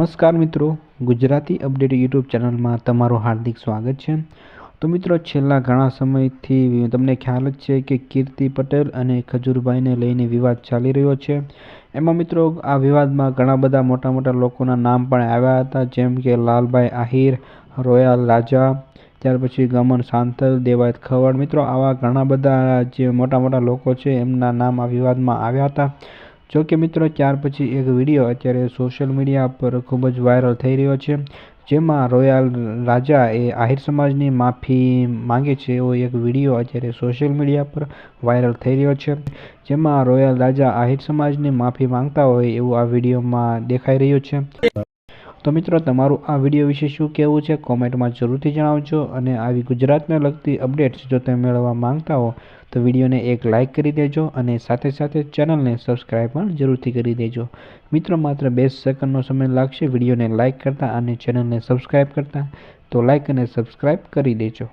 નમસ્કાર મિત્રો, Gujarati update YouTube ચેનલમાં તમારું હાર્દિક સ્વાગત છે. તો મિત્રો, છેલ્લા ઘણા સમયથી તમને ખ્યાલ જ છે કે કીર્તિ પટેલ અને ખજૂરભાઈને લઈને વિવાદ ચાલી રહ્યો છે. એમાં મિત્રો, આ વિવાદમાં ઘણા બધા મોટા મોટા લોકોના નામ પણ આવ્યા હતા, જેમ કે લાલભાઈ આહિર, રોયલ રાજા, ત્યાર પછી ગમન સાંથલ દેવાયત ખવડ. મિત્રો, આવા ઘણા બધા જે મોટા મોટા લોકો છે, એમના નામ આ વિવાદમાં આવ્યા હતા. જો કે મિત્રો, ત્યાર પછી એક વીડિયો અત્યારે સોશિયલ મીડિયા પર ખૂબ જ વાયરલ થઈ રહ્યો છે, જેમાં રોયલ રાજા એ આહિર સમાજની માફી માંગે છે એવો એક વીડિયો અત્યારે સોશિયલ મીડિયા પર વાયરલ થઈ રહ્યો છે, જેમાં રોયલ રાજા આહિર સમાજની માફી માંગતા હોય એવું આ વિડીયોમાં દેખાઈ રહ્યું છે. તો મિત્રો, તમારું આ વીડિયો વિશે શું કહેવું છે કોમેન્ટમાં જરૂરથી જણાવજો અને આવી ગુજરાતને લગતી અપડેટ્સ જો તમે મેળવવા માંગતા હો, તો વિડીયોને એક લાઇક કરી દેજો અને સાથે સાથે ચેનલને સબસ્ક્રાઈબ પણ જરૂરથી કરી દેજો. મિત્રો, માત્ર બે સેકન્ડનો સમય લાગશે વિડીયોને લાઇક કરતાં અને ચેનલને સબસ્ક્રાઈબ કરતાં, તો લાઇક અને સબસ્ક્રાઈબ કરી દેજો.